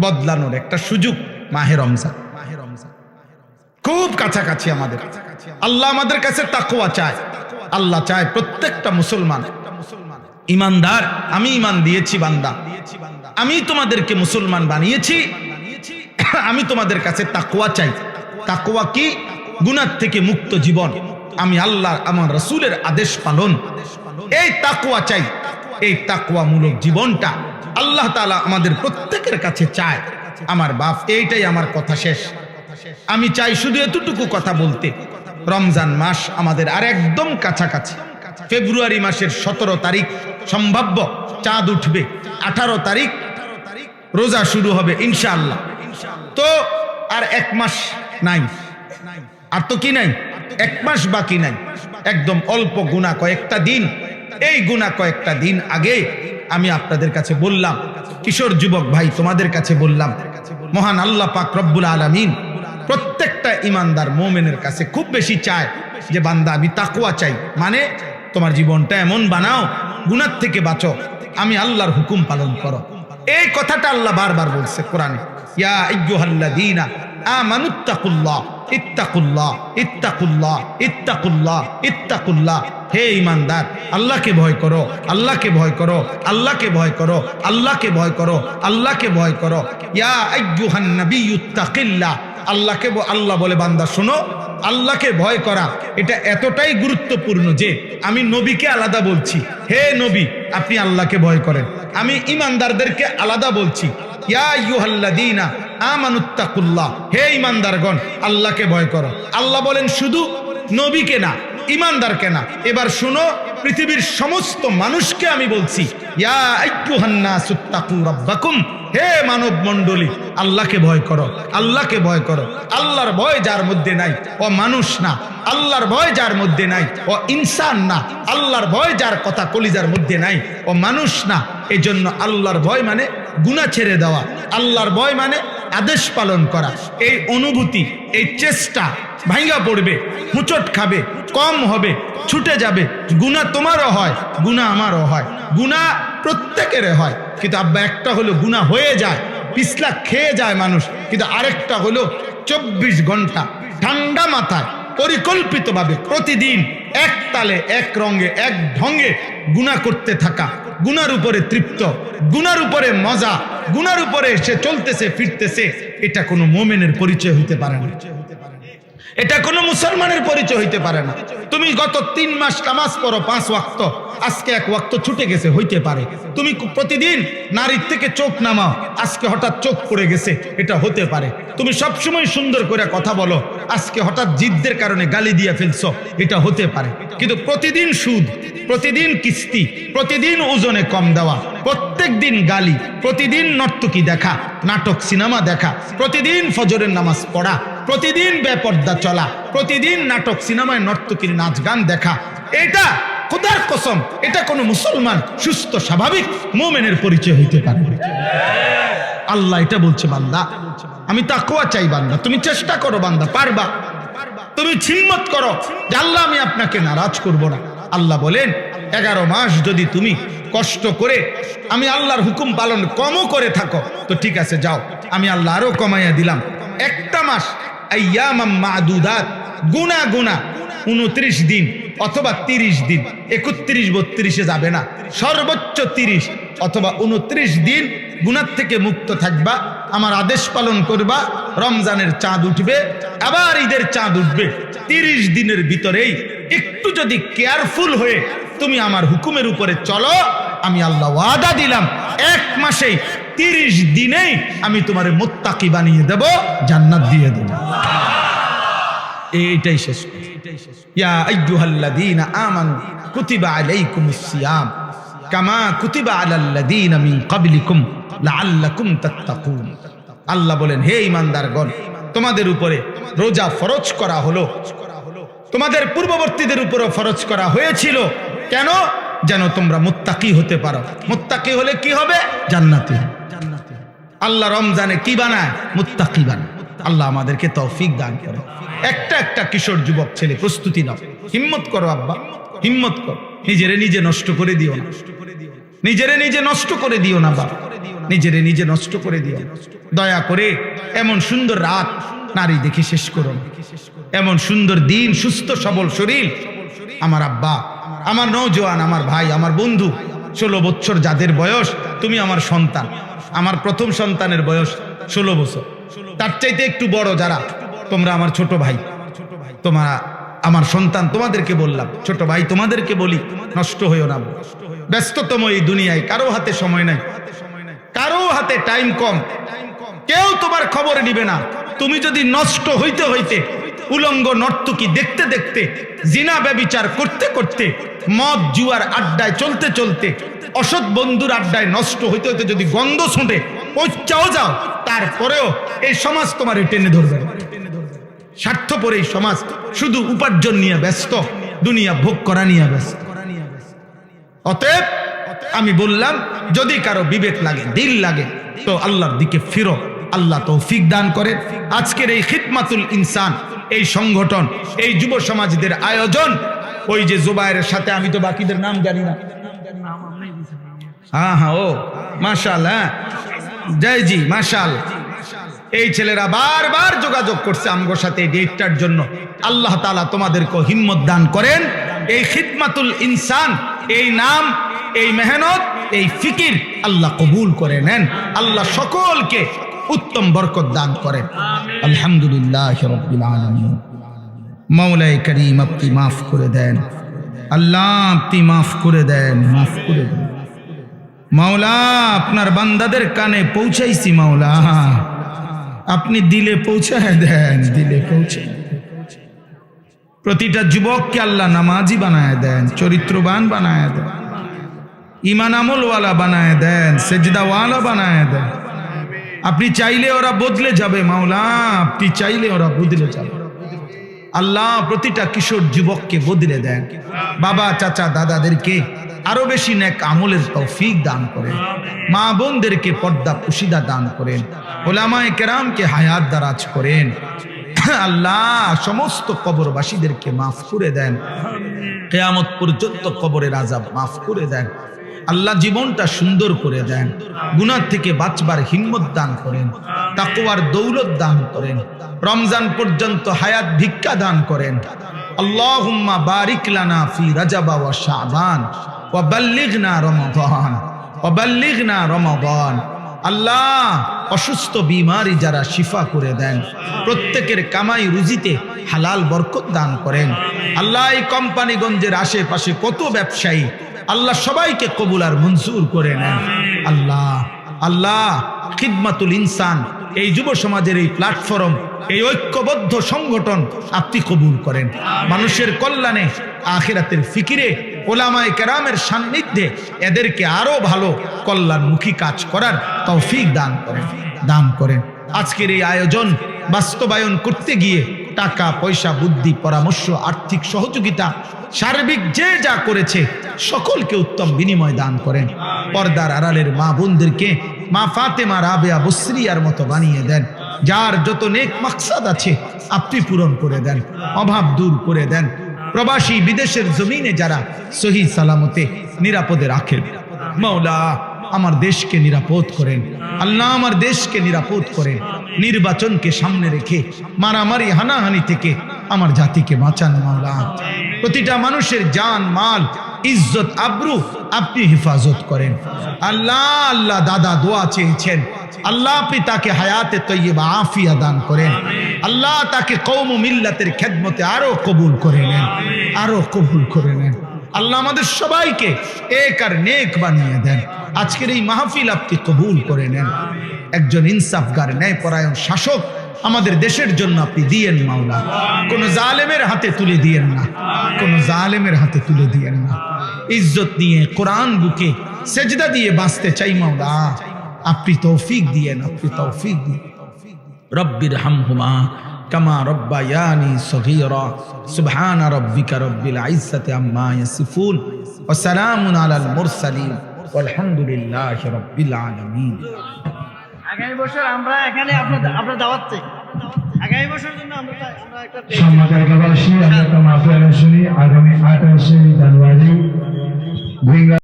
বদলানোর একটা সুযোগ মাহে রমজান। খুব কাছাকাছি আমাদের। আল্লাহ আমাদের কাছে তাকুয়া চায়। আল্লাহ চায় প্রত্যেকটা মুসলমান। ইমানদার, আমি ইমান দিয়েছি বান্দা। আমি তোমাদেরকে মুসলমান বানিয়েছি। আমি তোমাদের কাছে তাকুয়া চাই। তাকুয়া কি? গুনার থেকে মুক্ত জীবন। আমি আল্লাহ, আমার রসুলের আদেশ পালন। এই তাকুয়া চাই। এই তাকুয়ামূলক জীবনটা আল্লাহ তালা আমাদের প্রত্যেকের কাছে চায়, আমার বাপ এইটাই আমার কথা শেষ। আমি চাই শুধু এতটুকু কথা বলতে, রমজান মাস আমাদের আর একদম কাছাকাছি। ফেব্রুয়ারি মাসের সতেরো তারিখ সম্ভাব্য, চাঁদ উঠবে, আঠারো তারিখ, রোজা শুরু হবে ইনশাআল্লাহ। তো আর এক মাস নাই। আর তো কি নাই? এক মাস বাকি নাই। একদম অল্প গুণা কয়েকটা দিন। এই গুণা কয়েকটা দিন আগে আমি আপনাদের কাছে বললাম, কিশোর যুবক ভাই তোমাদের কাছে বললাম, মহান আল্লাহ পাক রব্বুল আলামিন প্রত্যেকটা ইমানদার মোমেনের কাছে খুব বেশি চায় যে, বান্দা, আমি তাকুয়া চাই। মানে তোমার জীবনটা এমন বানাও, গুনার থেকে বাঁচো, আমি আল্লাহর হুকুম পালন করো। এই কথাটা আল্লাহ বারবার বলছে কোরআনে। ইয়া ইত্তাকুল্লাহ ইত্তাকুল্লাহ ইত্তাকুল্লাহ ইত্তাকুল্লাহ। হে ইমানদার, আল্লাহকে ভয় করো, আল্লাহকে ভয় করো, আল্লাহকে ভয় করো, আল্লাহকে ভয় করো, আল্লাহকে ভয় করো। ইয়া আল্লাহকে আল্লাহ বলে, বান্দা, শোনো, আল্লাহকে ভয় করা, এটা এতটাই গুরুত্বপূর্ণ যে আমি নবীকে আলাদা বলছি। হে নবী, আপনি আল্লাহকে ভয় করেন। আমি ইমানদারদেরকে আলাদা বলছি। ইয়া হে ইমানদারগণ, আল্লাহকে ভয় করো। আল্লাহ বলেন, শুধু নবীকে না ইমানদারকে না এবার শুনো, পৃথিবীর সমস্ত মানুষকে আমি বলছি হে মানব মণ্ডলী আল্লাহকে ভয় করো, আল্লাহকে ভয় করো। আল্লাহর ভয় যার মধ্যে নাই, ও মানুষ না। আল্লাহর ভয় যার মধ্যে নাই, ও ইনসান না। আল্লাহর ভয় যার কথা কলিজার মধ্যে নাই, ও মানুষ না। এই জন্য আল্লাহর ভয় মানে গুণা ছেড়ে দেওয়া। আল্লাহর ভয় মানে আদেশ পালন করা। এই অনুভূতি, এই চেষ্টা ভাঙ্গা পড়বে হুচট খাবে, কম হবে, ছুটে যাবে। গুণা তোমারও হয়, গুণা আমারও হয়, গুণা প্রত্যেকের হয়। কিন্তু আব্বা, একটা হলো গুণা হয়ে যায়, পিছলা খেয়ে যায় মানুষ, কিন্তু আরেকটা হলো চব্বিশ ঘণ্টা ঠান্ডা মাথায় পরিকল্পিতভাবে প্রতিদিন এক তালে, এক রঙে, এক ঢঙ্গে গুণা করতে থাকা। গুনার উপরে তৃপ্ত গুনার উপরে মজা গুনার উপরে সে চলতেছে, ফিরতেছে, এটা কোনো মোমেনের পরিচয় হইতে পারে না। এটা কোনো মুসলমানের পরিচয় হইতে পারে না। তুমি গত তিন মাস নামাজ পড়ো, পাঁচ ওয়াক্ত। আজকে এক ওয়াক্ত ছুটে গেছে, হইতে পারে। তুমি প্রতিদিন নারীর থেকে চোখ নামাও, আজকে হঠাৎ চোখ পড়ে গেছে, এটা হতে পারে। তুমি সবসময় সুন্দর করে কথা বলো, আজকে হঠাৎ জিদ্দের কারণে গালি দিয়ে ফেলছো, এটা হতে পারে। কিন্তু প্রতিদিন সুদ, প্রতিদিন কিস্তি, প্রতিদিন ওজনে কম দেওয়া, প্রত্যেক দিন গালি, প্রতিদিন নর্তকী দেখা, নাটক, সিনেমা দেখা, প্রতিদিন ফজরের নামাজ পড়া প্রতিদিন বেপর্দা চলা, প্রতিদিন নাটক সিনেমায় নর্তকীর নাচ গান দেখা, এটা খোদার কসম, এটা কোনো মুসলমান সুস্থ, স্বাভাবিক মোমেনের পরিচয় হইতে পারে। আল্লাহ এটা বলছে, বান্দা, আমি তাকুয়া চাই, বান্দা, তুমি চেষ্টা করো, বান্দা, পারবা। তুমি ছিম্মত করো আল্লাহ, আমি আপনাকে নারাজ করব না। আল্লাহ বলেন, এগারো মাস যদি তুমি কষ্ট করে আমি আল্লাহর হুকুম পালন কমও করে থাকো, তো ঠিক আছে, যাও। আমি আল্লাহ আরও কমাইয়া দিলাম। একটা মাস আইয়ামাম মাদুদাত, গুনা গুনা, উনত্রিশ দিন অথবা তিরিশ দিন, একত্রিশ বত্রিশে যাবে না। সর্বোচ্চ তিরিশ অথবা উনত্রিশ দিন গুনার থেকে মুক্ত থাকবা, আমার আদেশ পালন করবা, রমজানের চাঁদ উঠবে, আবার ঈদের চাঁদ উঠবে। তিরিশ দিনের ভিতরেই একটু যদি কেয়ারফুল হয়ে তুমি আমার হুকুমের উপরে চলো, আমি আল্লাহ ওয়াদা দিলাম, এক মাসেই তিরিশ দিনেই আমি তোমার মোত্তাকি বানিয়ে দেব, জান্নাত দিয়ে দেব। এইটাই শেষ। ইয়া আইয়ুহাল্লাযীনা আমানু কুতিবা আলাইকুমুস সিয়াম কামা কুতিবা আলাল্লাযীনা মিন ক্বাবলিকুম লাআল্লাকুম তাত্তাকুন। আল্লাহ বলেন, হে ঈমানদারগণ, তোমাদের উপরে রোজা ফরজ করা হলো। তোমাদের পূর্ববর্তীদের উপরও ফরজ করা হয়েছিল। কেন? যেন তোমরা মুত্তাকি হতে পারো। মুত্তাকি হলে কি হবে? জান্নাতি হবে। আল্লাহ রমজানে কি বানায়? মুত্তাকি বানায়। আল্লাহ আমাদেরকে তৌফিক দান করে। একটা একটা কিশোর যুবক ছেলে, প্রস্তুতি নাও। হিম্মত করো, আব্বা। হিম্মত করো। নিজেরে নিজে নষ্ট করে দিও না। নিজেরে নিজে নষ্ট করে দিও না, বাবা। নিজেরে নিজে নষ্ট করে দিও দয়া করে এমন সুন্দর রাত নারী দেখে শেষ করো। এমন সুন্দর দিন, সুস্থ, সবল শরীর। আমার আব্বা, আমার নৌজওয়ান আমার ভাই, আমার বন্ধু ষোলো বছর যাদের বয়স, তুমি আমার সন্তান। আমার প্রথম সন্তানের বয়স ষোলো বছর। তার চাইতে একটু বড় যারা, তোমরা আমার ছোট ভাই। তোমরা আমার সন্তান তোমাদেরকে বললাম, ছোট ভাই তোমাদেরকে বলি, নষ্ট হইও না। ব্যস্ততম এই দুনিয়ায়, কারও হাতে সময় নাই। কারও হাতে টাইম কম। কেউ তোমার খবর নিবে না। তুমি যদি নষ্ট হইতে হইতে উলঙ্গ নর্তকী দেখতে দেখতে, জিনা ব্যবিচার করতে করতে, মদ জুয়ার আড্ডায় চলতে চলতে, অসৎ বন্ধুর আড্ডায় নষ্ট হইতে হইতে যদি গন্ধ শুঁটে পৌঁছাও যাও, তারপরেও এই সমাজ তোমার টেনে ধরবে। স্বার্থপর এই সমাজ শুধু উপার্জন নিয়ে ব্যস্ত, দুনিয়া ভোগ করা নিয়ে ব্যস্ত অতএব আমি বললাম, যদি কারও বিবেক লাগে, দিল লাগে, তো আল্লাহর দিকে ফিরো, আল্লাহ তৌফিক দান করেন আজকের এই খিদমাতুল ইনসান এই সংগঠন, এই যুব সমাজদের আয়োজন। ওই যে জুবাইরের সাথে আমি তো বাকিদের নাম জানি না। হ্যাঁ হ্যাঁ ও, মাশাল হ্যাঁ। জয় জি, মাশাল। এই ছেলেরা বারবার যোগাযোগ করছে আমগোর সাথে ডেটটার জন্য। আল্লাহ তালা তোমাদেরকে হিম্মত দান করেন। এই খিদমাতুল ইনসান, এই নাম, এই মেহনত, এই ফিকির আল্লাহ কবুল করে নেন। আল্লাহ সকলকে উত্তম বরকত দান করেন। আলহামদুলিল্লাহ মৌলাই করিম, আপনি মাফ করে দেন। আল্লাহ, আপনি মাফ করে দেন, মাফ করে দেন। মাওলা, আপনার বান্দাদের কানে পৌঁছাইছি মাওলা। আপনি দিলে পৌঁছায় দেন, দিলে পৌঁছে প্রতিটা যুবককে আল্লাহ নামাজি বানায় দেন, চরিত্রবান বানায় দেন। ইমান আমলওয়ালা বানায় দেন, সেজদাওয়ালা বানায় দেন। আপনি চাইলে ওরা বদলে যাবে, মাওলা। আপনি চাইলে ওরা বদলে যাবে। আল্লাহ প্রতিটা কিশোর যুবককে বদলে দেন। বাবা, চাচা, দাদাদেরকে আরও বেশি নেক আমলের তৌফিক দান করেন। মা বোনদেরকে পর্দা পুশিদা দান করেন। ওলামায়ে কেরামকে হায়াত দারাজ করেন। আল্লাহ সমস্ত কবরবাসীদেরকে মাফ করে দেন। কেয়ামত পর্যন্ত কবরের আজাব মাফ করে দেন। আল্লাহ জীবনটা সুন্দর করে দেন গুনার থেকে বাঁচবার হিম্মত দান করেন তাকুয়ার দৌলত দান করেন, রমজান পর্যন্ত হায়াত ভিক্ষা দান করেন। আল্লাহুম্মা বারিক লানা ফি রাজাবা ওয়া শাবান ওয়া বাল্লিগনা রমাদান, ওয়া বাল্লিগনা রমাদান। আল্লাহ অসুস্থ বিমারি যারা শিফা করে দেন, প্রত্যেকের কামাই রুজিতে হালাল বরকত দান করেন। আল্লাহ এই কোম্পানিগঞ্জের আশেপাশে কত ব্যবসায়ী আল্লাহ সবাইকে কবুল আর মঞ্জুর করে নেন। আল্লাহ আল্লাহ, খিদমাতুল ইনসান, এই যুব সমাজের এই প্ল্যাটফর্ম এই ঐক্যবদ্ধ সংগঠন আপনি কবুল করেন। মানুষের কল্যাণে, আখিরাতের ফিকিরে, ওলামায় কেরামের সান্নিধ্যে এদেরকে আরও ভালো কল্যাণমুখী কাজ করার তৌফিক দান করেন দান করেন। আজকের এই আয়োজন বাস্তবায়ন করতে গিয়ে টাকা, পয়সা, বুদ্ধি, পরামর্শ, আর্থিক সহযোগিতা, সার্বিক যে যা করেছে, সকলকে উত্তম বিনিময় দান করেন। পর্দার আড়ালের মা বোনদেরকে মা ফাতেমা, রাবেয়া, বসরিয়ার মতো বানিয়ে দেন। যার যত নেক মাকসাদ আছে, আপনি পূরণ করে দেন, অভাব দূর করে দেন। প্রবাসী বিদেশের জমিনে যারা সহি সালামতে নিরাপদে রাখেন। মৌলা আমার দেশকে নিরাপদ করেন। আল্লাহ আমার দেশকে নিরাপদ করেন। নির্বাচনকে সামনে রেখে, মারামারি, হানাহানি থেকে আমার জাতিকে বাঁচান মাওলা। প্রতিটা মানুষের জান, মাল, ইজ্জত, আব্রু আপনি হেফাজত করেন। আল্লাহ আল্লাহ দাদা দোয়া চেয়েছেন। আল্লাহ আপনি তাকে হায়াতে তৈবা আফিয়া দান করেন। আল্লাহ তাকে কৌম মিল্লাতের খেদমতে আরও কবুল করে নেন। আরও কবুল করে নেন। আল্লাহ আমাদের সবাইকে এক আর নেক বানিয়ে দেন। আজকের এই মাহফিল আপনি কবুল করে নেন। একজন ইনসাফগার ন্যায় পরায়ণ শাসক আমাদের দেশের জন্য আপনি দিয়েন মাওলা। কোন জালেমের হাতে তুলে দিয়েন না। কোন জালেমের হাতে তুলে দিয়েন না। ইজ্জত নিয়ে কোরআন বুকে সেজদা দিয়ে বাঁচতে চাই মাওলা। আপনি তৌফিক দিয়েন, আপনি তৌফিক দিন রব্বির হামহুমা কামা রব্বায়ানি সগীরা সুবহান রব্বিকা রব্বিল ইজ্জাতি আম্মা ইয়াসিফুন ওয়া সালামুন আলাল মুরসালিন ওয়ালহামদুলিল্লাহি রব্বিল আলামিন আগামী বছর আমরা এখানে আপনার আপনার দাওয়াত চাই আগামী বছর জন্য আমরা আমরা একটা চাই। সম্মত এলাকাবাসী আমরা একটা মাফিয়া শুনি আগামী আঠাশে জানুয়ারি